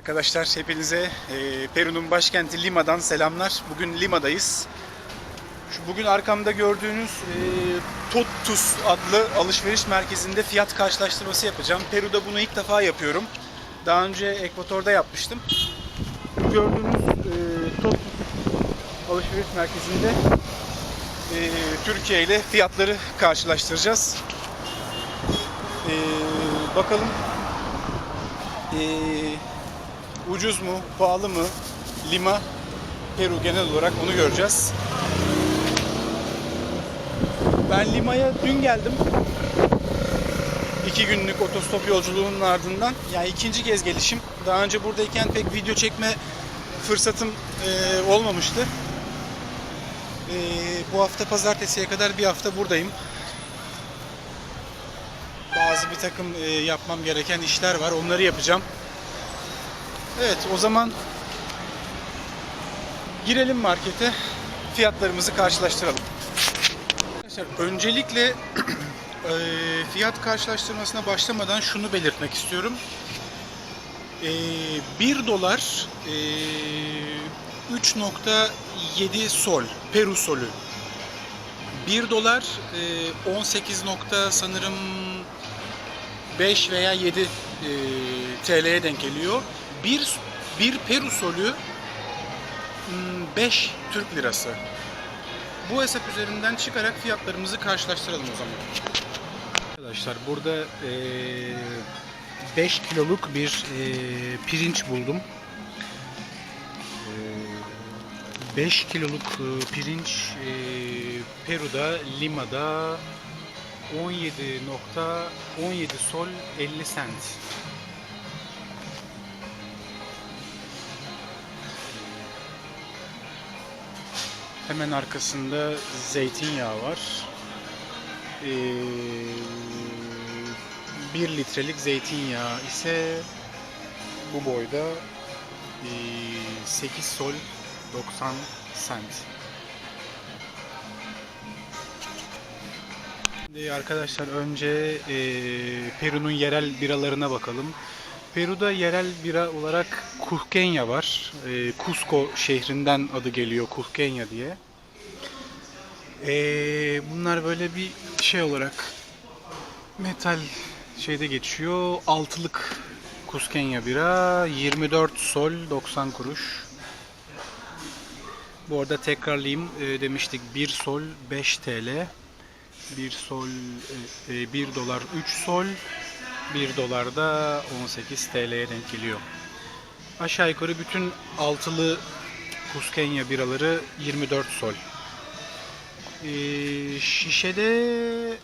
Arkadaşlar hepinize e, Peru'nun başkenti Lima'dan selamlar. Bugün Lima'dayız. Şu bugün arkamda gördüğünüz e, Totus adlı alışveriş merkezinde fiyat karşılaştırması yapacağım. Peru'da bunu ilk defa yapıyorum. Daha önce Ekvator'da yapmıştım. Bu gördüğünüz e, Totus alışveriş merkezinde e, Türkiye ile fiyatları karşılaştıracağız. E, bakalım e, ucuz mu, pahalı mı? Lima, Peru genel olarak onu göreceğiz. Ben Lima'ya dün geldim. İki günlük otostop yolculuğunun ardından. Yani ikinci kez gelişim. Daha önce buradayken pek video çekme fırsatım e, olmamıştı. E, bu hafta pazartesiye kadar bir hafta buradayım. Bazı bir takım e, yapmam gereken işler var. Onları yapacağım. Evet o zaman girelim markete. Fiyatlarımızı karşılaştıralım. Arkadaşlar öncelikle e, fiyat karşılaştırmasına başlamadan şunu belirtmek istiyorum. E, 1 dolar e, 3.7 sol, Peru solü. 1 dolar e, 18 nokta sanırım 5 veya 7 e, TL'ye denk geliyor. Bir, bir Peru solü 5 Türk lirası. Bu hesap üzerinden çıkarak fiyatlarımızı karşılaştıralım o zaman. Arkadaşlar burada e, 5 kiloluk bir e, pirinç buldum. E, 5 kiloluk e, pirinç e, Peru'da, Lima'da 17.17 sol 50 cent. Hemen arkasında zeytinyağı var. Ee, 1 litrelik zeytinyağı ise bu boyda ee, 8 sol 90 cent. Şimdi arkadaşlar önce ee, Peru'nun yerel biralarına bakalım. Peru'da yerel bira olarak Cusqueña var. Ee, Cusco şehrinden adı geliyor Cusqueña diye. Ee, bunlar böyle bir şey olarak metal şeyde geçiyor. Altılık Cusqueña bira 24 sol 90 kuruş. Bu arada tekrarlayayım e, demiştik 1 sol 5 TL. 1 sol e, e, 1 dolar 3 sol 1 dolar da 18 TL'ye denk geliyor. Aşağı yukarı bütün altılı Cusqueña biraları 24 sol. Ee, şişede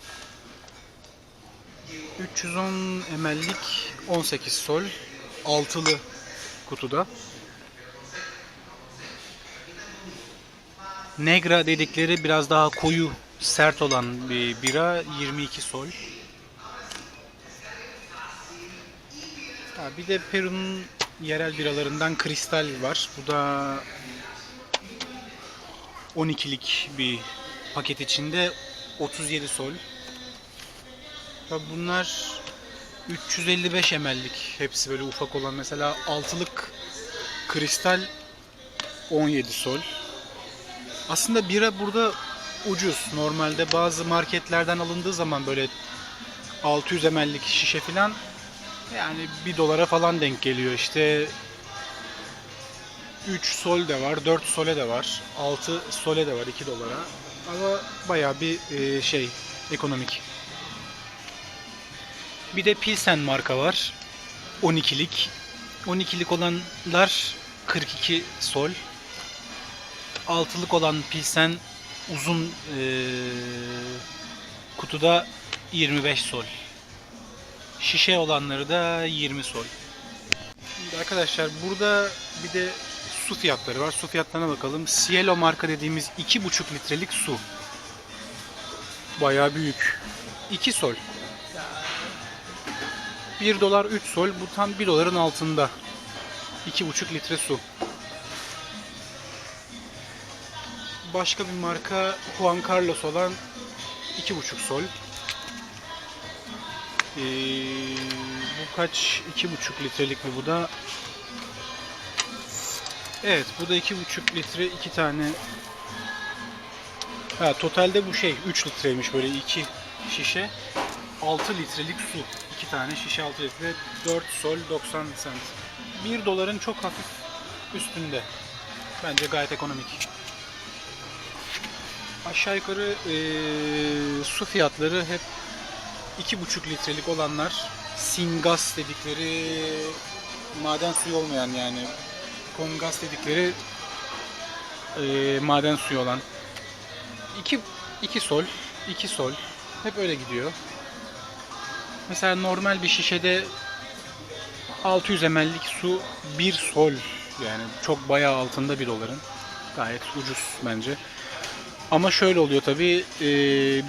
310 ml'lik 18 sol altılı kutuda. Negra dedikleri biraz daha koyu sert olan bir bira 22 sol. Bir de Peru'nun yerel biralarından kristal var. Bu da 12'lik bir paket içinde 37 sol. Tabi bunlar 355 ml'lik hepsi böyle ufak olan mesela altılık kristal 17 sol. Aslında bira burada ucuz. Normalde bazı marketlerden alındığı zaman böyle 600 ml'lik şişe falan yani 1 dolara falan denk geliyor işte 3 sol de var, 4 sole de var, 6 sole de var 2 dolara. Ama bayağı bir e, şey ekonomik. Bir de Pilsen marka var. 12'lik. 12'lik olanlar 42 sol. 6'lık olan Pilsen uzun e, kutuda 25 sol. Şişe olanları da 20 sol. Şimdi arkadaşlar burada bir de su fiyatları var. Su fiyatlarına bakalım. Cielo marka dediğimiz 2,5 litrelik su. Bayağı büyük. 2 sol. 1 dolar 3 sol. Bu tam 1 doların altında. 2,5 litre su. Başka bir marka Juan Carlos olan 2,5 sol. Ee, bu kaç? 2,5 litrelik mi bu da? Evet bu da 2,5 litre iki tane. Ha totalde bu şey 3 litreymiş böyle iki şişe. 6 litrelik su. 2 tane şişe 6 litre 4 sol 90 cent. 1 doların çok hafif üstünde. Bence gayet ekonomik. Aşağı yukarı eee, su fiyatları hep 2,5 litrelik olanlar Singas dedikleri maden suyu olmayan yani Kongas dedikleri eee, maden suyu olan 2 2 sol 2 sol hep öyle gidiyor. Mesela normal bir şişede 600 ml'lik su 1 sol yani çok bayağı altında 1 doların. Gayet ucuz bence. Ama şöyle oluyor tabi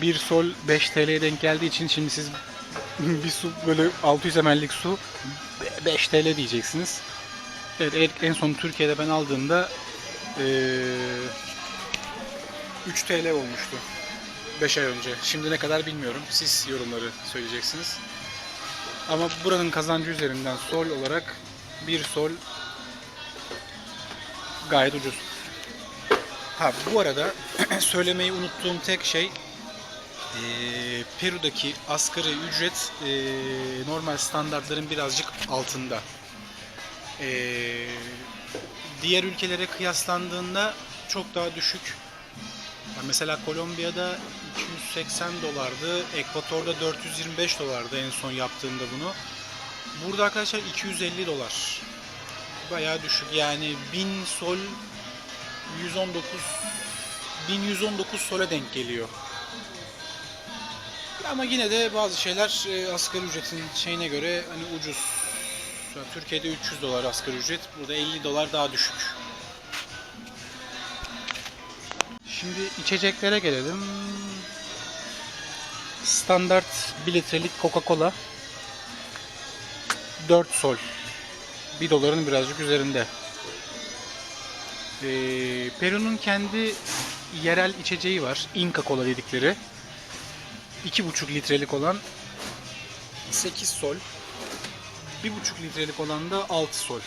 bir sol 5 TL'ye denk geldiği için şimdi siz bir su böyle 600 ml'lik su 5 TL diyeceksiniz. Evet en son Türkiye'de ben aldığımda eee 3 TL olmuştu. 5 ay önce. Şimdi ne kadar bilmiyorum. Siz yorumları söyleyeceksiniz. Ama buranın kazancı üzerinden sol olarak bir sol gayet ucuz. Ha bu arada söylemeyi unuttuğum tek şey eee, Peru'daki asgari ücret eee, normal standartların birazcık altında. Eee, diğer ülkelere kıyaslandığında çok daha düşük. Ya mesela Kolombiya'da 280 dolardı, Ekvator'da 425 dolardı en son yaptığımda bunu. Burada arkadaşlar 250 dolar. Bayağı düşük yani 1000 sol 119 1119 sole denk geliyor. Ama yine de bazı şeyler e, asgari ücretin şeyine göre hani ucuz. Ya Türkiye'de 300 dolar asgari ücret, burada 50 dolar daha düşük. Şimdi içeceklere gelelim. Standart 1 litrelik Coca-Cola 4 sol. 1 doların birazcık üzerinde. Ee, Peru'nun kendi yerel içeceği var. Inca Cola dedikleri. 2,5 litrelik olan 8 sol. 1,5 litrelik olan da 6 sol.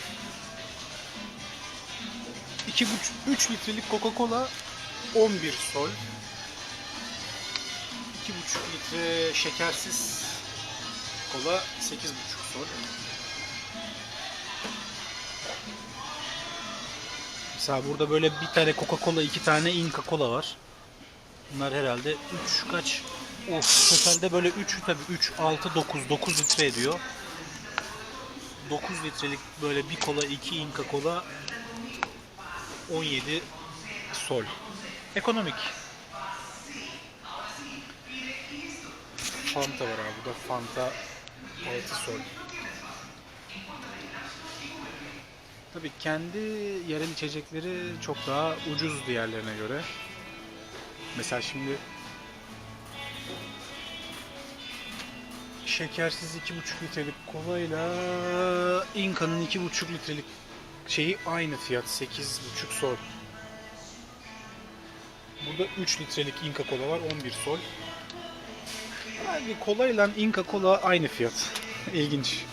2,5 3 litrelik Coca-Cola 11 sol. 2,5 litre şekersiz kola 8,5 sol. Mesela burada böyle bir tane Coca-Cola, iki tane Inca Cola var. Bunlar herhalde 3 kaç? Of totalde böyle 3 tabii 3, 6, 9, 9 litre ediyor. 9 litrelik böyle bir kola, iki Inca Cola 17 sol. Ekonomik. Fanta var abi. Burada Fanta 6 sol. Tabii kendi yerel içecekleri çok daha ucuz diğerlerine göre. Mesela şimdi şekersiz 2,5 litrelik kolayla Inca'nın 2,5 litrelik şeyi aynı fiyat 8,5 sol. Burada 3 litrelik Inca Kola var 11 sol. Yani kola ile Inca Kola aynı fiyat. İlginç.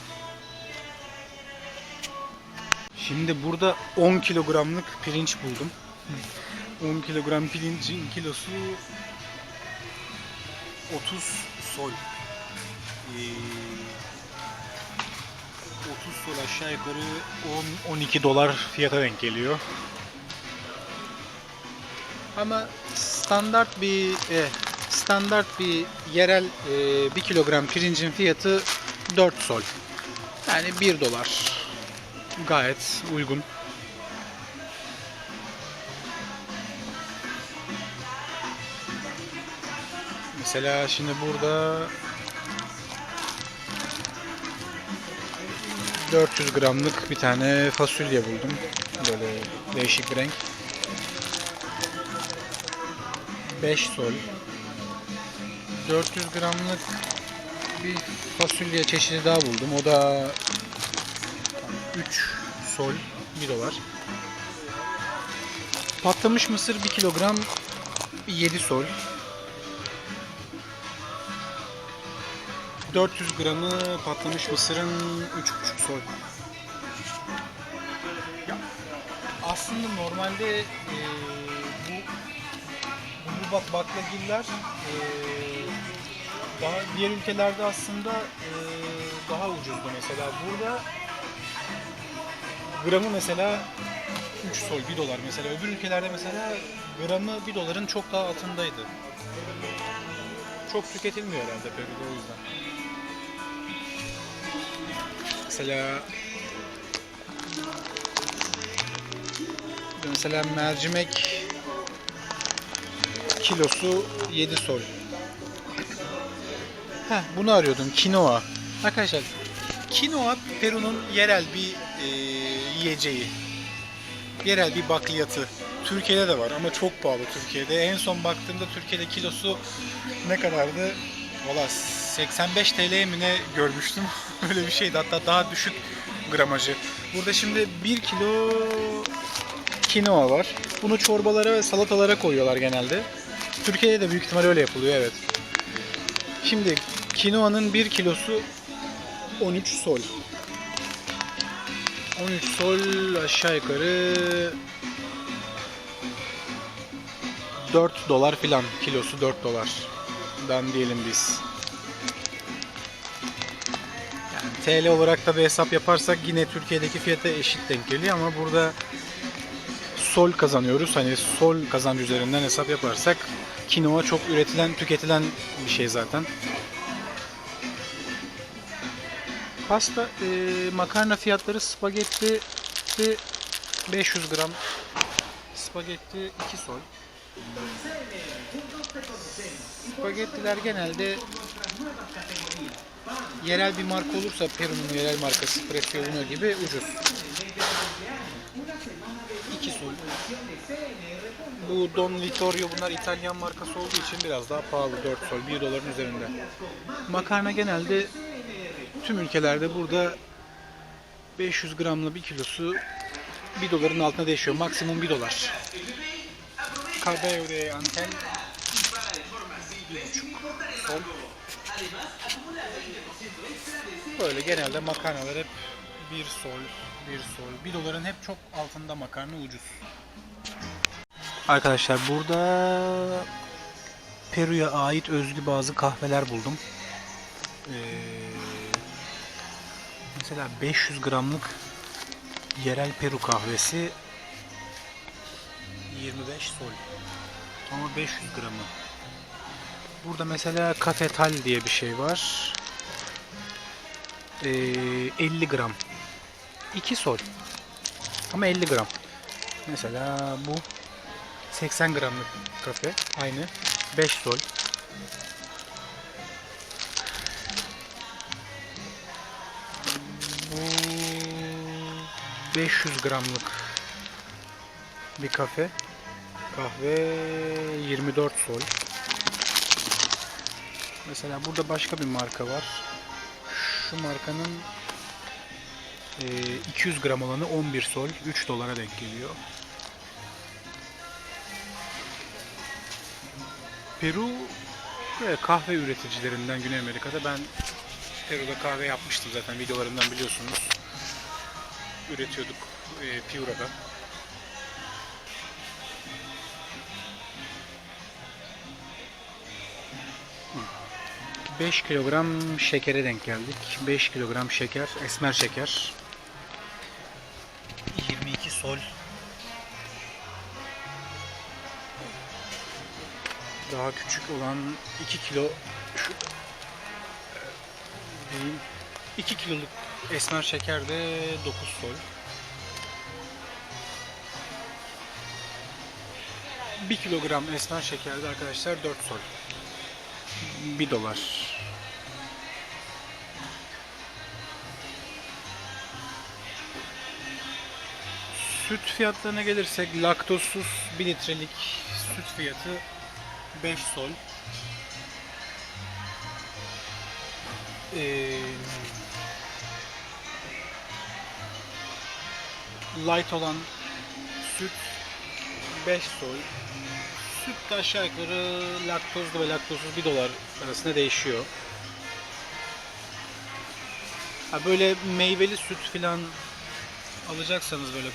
Şimdi burada 10 kilogramlık pirinç buldum. 10 kilogram pirincin kilosu 30 sol. Ee, 30 sol aşağı yukarı 10-12 dolar fiyata denk geliyor. Ama standart bir e, standart bir yerel e, 1 kilogram pirincin fiyatı 4 sol. Yani 1 dolar. Gayet uygun. Mesela şimdi burada 400 gramlık bir tane fasulye buldum. Böyle değişik bir renk. 5 sol. 400 gramlık bir fasulye çeşidi daha buldum. O da 3 sol 1 dolar. Patlamış mısır 1 kilogram 7 sol. 400 gramı patlamış mısırın 3,5 sol. Ya, aslında normalde e, bu bu bak baklagiller e, daha diğer ülkelerde aslında e, daha ucuzdu mesela. Burada gramı mesela 3 sol 1 dolar mesela. Öbür ülkelerde mesela gramı 1 doların çok daha altındaydı. Çok tüketilmiyor herhalde Peru'da o yüzden. Mesela mesela mercimek kilosu 7 sol. Heh, bunu arıyordum. Kinoa. Arkadaşlar kinoa Peru'nun yerel bir e, yiyeceği. Yerel bir bakliyatı. Türkiye'de de var ama çok pahalı Türkiye'de. En son baktığımda Türkiye'de kilosu ne kadardı? Valla 85 TL mi ne görmüştüm. Öyle bir şeydi. Hatta daha düşük gramajı. Burada şimdi 1 kilo kinoa var. Bunu çorbalara ve salatalara koyuyorlar genelde. Türkiye'de de büyük ihtimal öyle yapılıyor evet. Şimdi kinoanın 1 kilosu 13 sol. 13 sol aşağı yukarı 4 dolar filan kilosu 4 dolar. Dan diyelim biz. Yani TL olarak da bir hesap yaparsak yine Türkiye'deki fiyata eşit denk geliyor ama burada sol kazanıyoruz. Hani sol kazancı üzerinden hesap yaparsak kinoa çok üretilen, tüketilen bir şey zaten. Pasta, e, makarna fiyatları spagetti 500 gram spagetti 2 sol. Spagettiler genelde yerel bir marka olursa Peru'nun yerel markası Prezio Uno gibi ucuz. 2 sol. Bu Don Vittorio bunlar İtalyan markası olduğu için biraz daha pahalı 4 sol 1 doların üzerinde. Makarna genelde tüm ülkelerde burada 500 gramlı bir kilosu 1 doların altına değişiyor. Maksimum 1 dolar. Cabello de Antel 1,5 sol. Böyle genelde makarnalar hep 1 sol, 1 sol. 1 doların hep çok altında makarna ucuz. Arkadaşlar burada Peru'ya ait özgü bazı kahveler buldum. Ee, mesela 500 gramlık yerel Peru kahvesi 25 sol. Ama 500 gramı. Burada mesela kafetal diye bir şey var. Ee, 50 gram. 2 sol. Ama 50 gram. Mesela bu 80 gramlık kafe. Aynı. 5 sol. 500 gramlık bir kafe. Kahve 24 sol. Mesela burada başka bir marka var. Şu markanın e, 200 gram olanı 11 sol 3 dolara denk geliyor. Peru böyle kahve üreticilerinden Güney Amerika'da ben Peru'da kahve yapmıştım zaten videolarımdan biliyorsunuz. Üretiyorduk e, Piura'da. 5 kilogram şekere denk geldik. 5 kilogram şeker, esmer şeker. 22 sol. Daha küçük olan 2 kilo şu diyeyim 2 kiloluk esmer şeker de 9 sol. 1 kilogram esmer şekerde arkadaşlar 4 sol. 1 dolar. Süt fiyatlarına gelirsek laktozsuz 1 litrelik süt fiyatı 5 sol. Ee, light olan süt 5 sol. Süt de aşağı yukarı laktozlu ve laktozsuz 1 dolar arasında değişiyor. Ha böyle meyveli süt filan alacaksanız böyle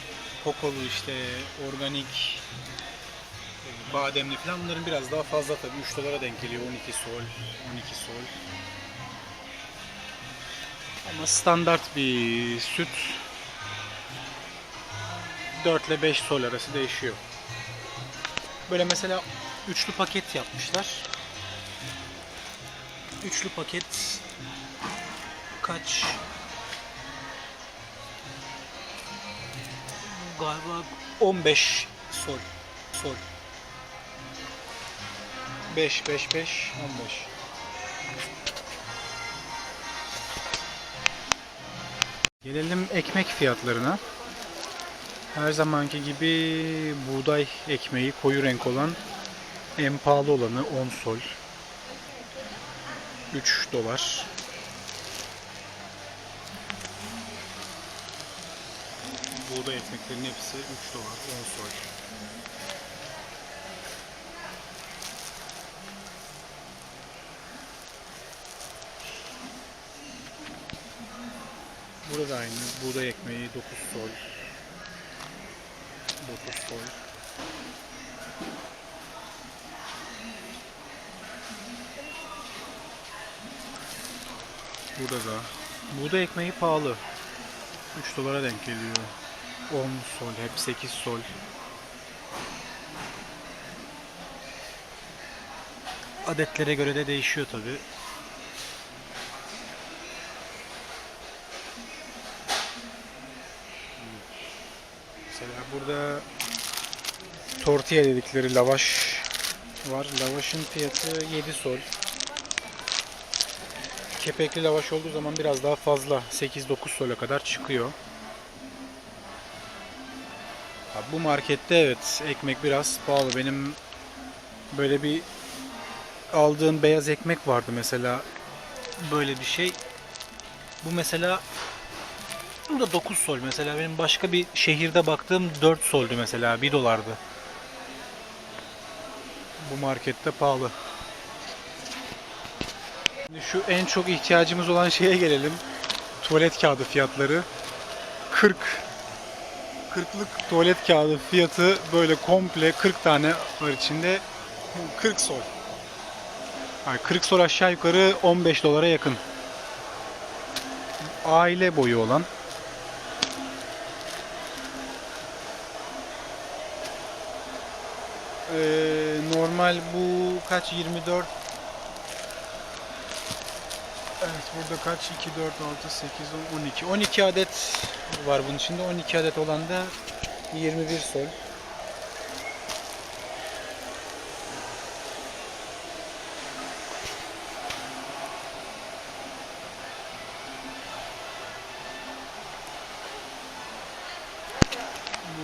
kokolu işte organik e, bademli falan bunların biraz daha fazla tabii 3 dolara denk geliyor 12 sol 12 sol ama standart bir süt 4 ile 5 sol arası değişiyor. Böyle mesela üçlü paket yapmışlar. Üçlü paket kaç? Galiba 15 sol. Sol. 5 5 5 15. Gelelim ekmek fiyatlarına. Her zamanki gibi buğday ekmeği koyu renk olan en pahalı olanı 10 sol. 3 dolar. Buğday ekmeklerin hepsi 3 dolar 10 sol. Burada aynı buğday ekmeği 9 sol. 9 sol. Burada da. Buğday ekmeği pahalı. 3 dolara denk geliyor. 10 sol, hep 8 sol. Adetlere göre de değişiyor tabi. Mesela burada tortilla dedikleri lavaş var. Lavaşın fiyatı 7 sol. Kepekli lavaş olduğu zaman biraz daha fazla 8-9 sola kadar çıkıyor. Ha, bu markette evet ekmek biraz pahalı. Benim böyle bir aldığım beyaz ekmek vardı mesela. Böyle bir şey. Bu mesela bu da 9 sol mesela. Benim başka bir şehirde baktığım 4 soldü mesela. 1 dolardı. Bu markette pahalı. Şimdi şu en çok ihtiyacımız olan şeye gelelim. Tuvalet kağıdı fiyatları. 40 40'lık tuvalet kağıdı fiyatı böyle komple 40 tane var içinde 40 sol. Yani 40 sol aşağı yukarı 15 dolara yakın. Aile boyu olan Ee, normal bu kaç? 24 Evet burada kaç? 2 4 6 8 10 12 12 adet var bunun içinde. 12 adet olan da 21 sol.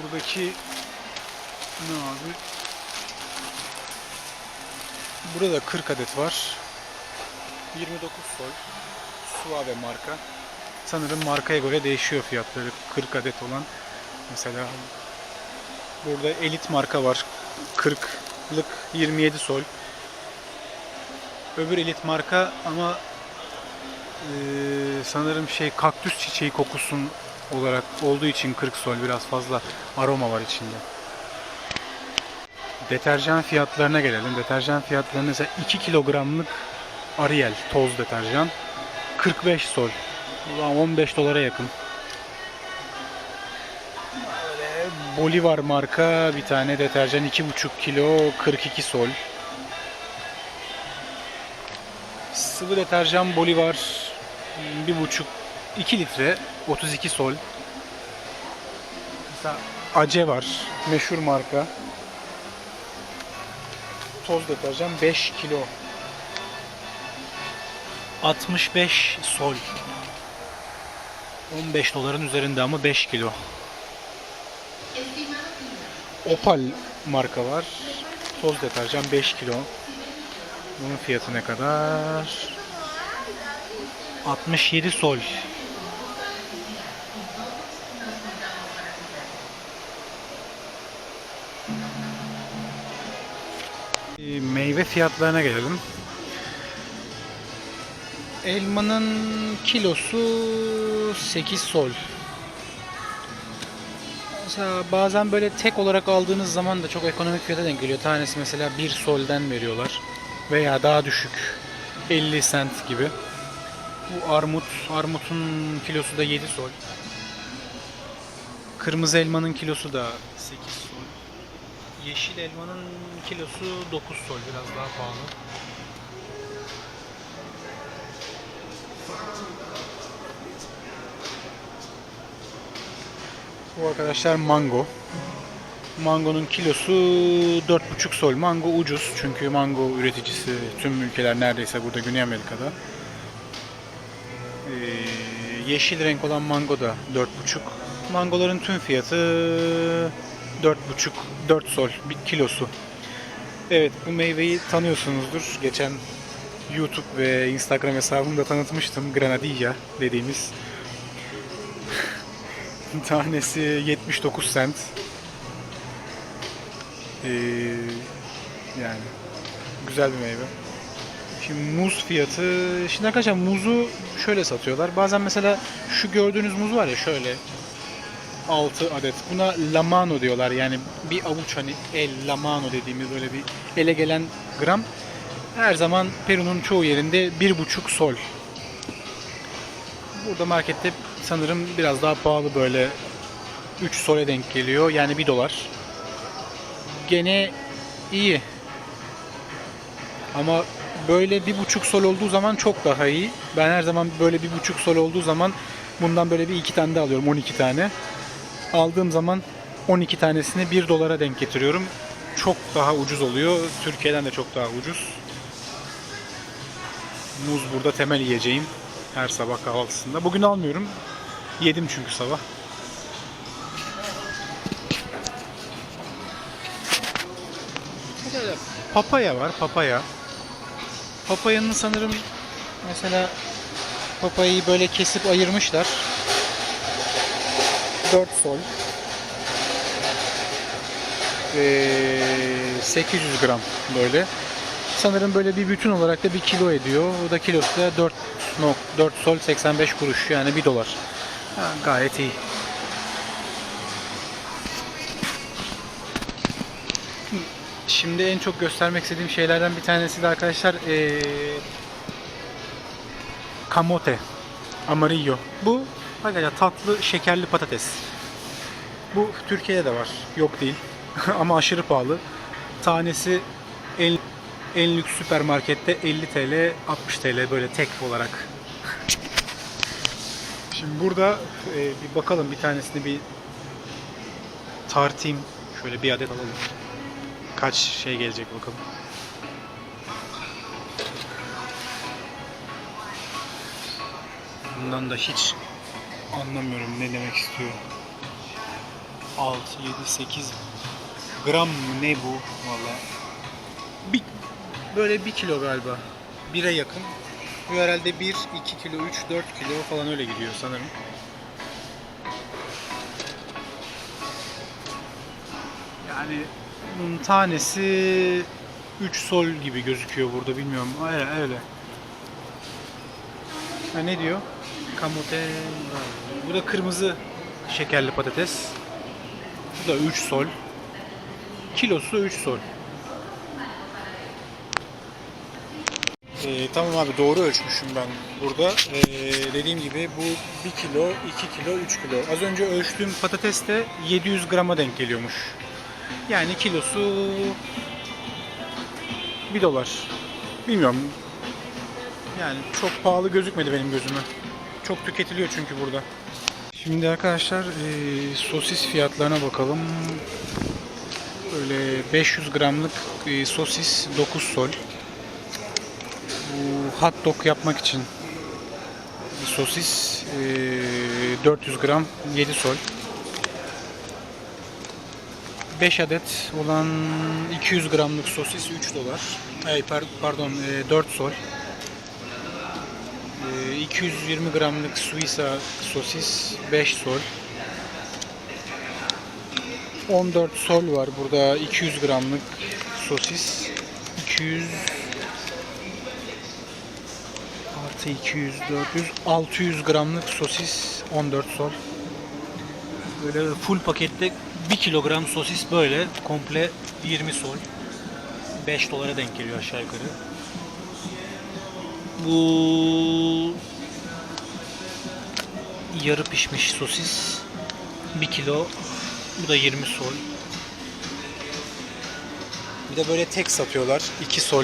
Buradaki ne abi? Burada 40 adet var. 29 sol. Suave marka. Sanırım markaya göre değişiyor fiyatları. 40 adet olan. Mesela burada elit marka var. 40'lık 27 sol. Öbür elit marka ama eee, sanırım şey kaktüs çiçeği kokusun olarak olduğu için 40 sol biraz fazla aroma var içinde. Deterjan fiyatlarına gelelim. Deterjan fiyatlarına mesela 2 kilogramlık Ariel toz deterjan 45 sol. Ulan 15 dolara yakın. Bolivar marka bir tane deterjan 2,5 kilo 42 sol. Sıvı deterjan Bolivar 1,5 2 litre 32 sol. Mesela Ace var. Meşhur marka. Toz deterjan 5 kilo 65 sol. 15 doların üzerinde ama 5 kilo. Opal marka var. Toz deterjan 5 kilo. Bunun fiyatı ne kadar? 67 sol. Meyve fiyatlarına gelelim. Elmanın kilosu 8 sol. Mesela bazen böyle tek olarak aldığınız zaman da çok ekonomik fiyata denk geliyor. Tanesi mesela 1 solden veriyorlar. Veya daha düşük 50 sent gibi. Bu armut, armutun kilosu da 7 sol. Kırmızı elmanın kilosu da 8 sol. Yeşil elmanın kilosu 9 sol biraz daha pahalı. Bu arkadaşlar mango. Mangonun kilosu 4,5 sol. Mango ucuz çünkü mango üreticisi tüm ülkeler neredeyse burada Güney Amerika'da. Ee, yeşil renk olan mango da 4,5. Mangoların tüm fiyatı 4,5 4 sol bir kilosu. Evet bu meyveyi tanıyorsunuzdur. Geçen YouTube ve Instagram hesabımda tanıtmıştım. Granadilla dediğimiz Tanesi 79 cent. Ee, yani güzel bir meyve. Şimdi muz fiyatı, şimdi arkadaşlar muzu şöyle satıyorlar. Bazen mesela şu gördüğünüz muz var ya şöyle 6 adet. Buna lamano diyorlar. Yani bir avuç hani el lamano dediğimiz böyle bir ele gelen gram. Her zaman Peru'nun çoğu yerinde 1,5 sol. Burada markette sanırım biraz daha pahalı böyle 3 sole denk geliyor. Yani 1 dolar. Gene iyi. Ama böyle bir buçuk sol olduğu zaman çok daha iyi. Ben her zaman böyle bir buçuk sol olduğu zaman bundan böyle bir iki tane de alıyorum. 12 tane. Aldığım zaman 12 tanesini 1 dolara denk getiriyorum. Çok daha ucuz oluyor. Türkiye'den de çok daha ucuz. Muz burada temel yiyeceğim. Her sabah kahvaltısında. Bugün almıyorum. Yedim çünkü sabah. Papaya var, papaya. Papayanın sanırım mesela papayayı böyle kesip ayırmışlar. 4 sol. Ee, 800 gram böyle. Sanırım böyle bir bütün olarak da bir kilo ediyor. O da kilosu da 4 nok 4 sol 85 kuruş yani 1 dolar. Ha, gayet iyi. Şimdi en çok göstermek istediğim şeylerden bir tanesi de arkadaşlar ee, kamote amarillo. Bu arkadaşlar tatlı şekerli patates. Bu Türkiye'de de var. Yok değil. Ama aşırı pahalı. Tanesi en, en lüks süpermarkette 50 TL, 60 TL böyle tek olarak. Şimdi burada e, bir bakalım bir tanesini bir tartayım. Şöyle bir adet alalım. Kaç şey gelecek bakalım. Bundan da hiç anlamıyorum ne demek istiyor. 6, 7, 8 gram mı ne bu valla. Bir, böyle 1 kilo galiba. 1'e yakın. Bu herhalde 1, 2 kilo, 3, 4 kilo falan öyle gidiyor sanırım. Yani tanesi 3 sol gibi gözüküyor burada bilmiyorum. Öyle öyle. Ha, ne diyor? Kamote. Bu da kırmızı şekerli patates. Bu da 3 sol. Kilosu 3 sol. Ee, tamam abi doğru ölçmüşüm ben burada. Ee, dediğim gibi bu 1 kilo, 2 kilo, 3 kilo. Az önce ölçtüğüm patates de 700 grama denk geliyormuş. Yani kilosu 1 dolar. Bilmiyorum. Yani çok pahalı gözükmedi benim gözüme. Çok tüketiliyor çünkü burada. Şimdi arkadaşlar e, sosis fiyatlarına bakalım. Böyle 500 gramlık e, sosis 9 sol. Bu hot dog yapmak için sosis e, 400 gram 7 sol. 5 adet olan 200 gramlık sosis 3 dolar. Ay, par- pardon e, 4 sol. E, 220 gramlık Suiza sosis 5 sol. 14 sol var burada 200 gramlık sosis 200 artı 200 400 600 gramlık sosis 14 sol Böyle full pakette 1 kilogram sosis böyle komple 20 sol. 5 dolara denk geliyor aşağı yukarı. Bu yarı pişmiş sosis 1 kilo. Bu da 20 sol. Bir de böyle tek satıyorlar. 2 sol.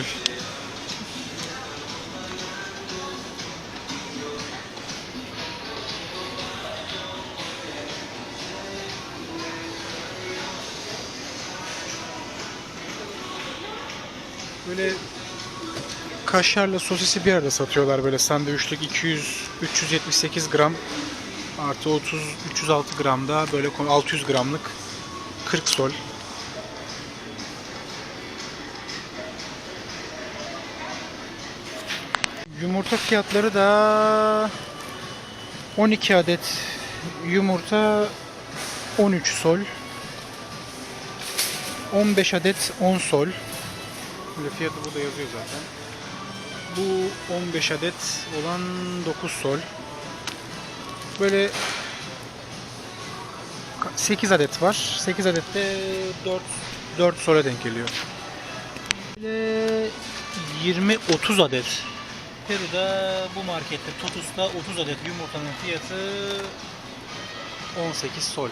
Kaşarla sosisi bir arada satıyorlar böyle sandviçlik 200 378 gram artı 30 306 gramda böyle 600 gramlık 40 sol. Yumurta fiyatları da 12 adet yumurta 13 sol. 15 adet 10 sol. Böyle fiyatı burada yazıyor zaten. Bu 15 adet olan 9 sol. Böyle 8 adet var. 8 adet de 4 4 sola denk geliyor. Böyle 20-30 adet. Peru'da bu markette Totus'ta 30 adet yumurtanın fiyatı 18 sol.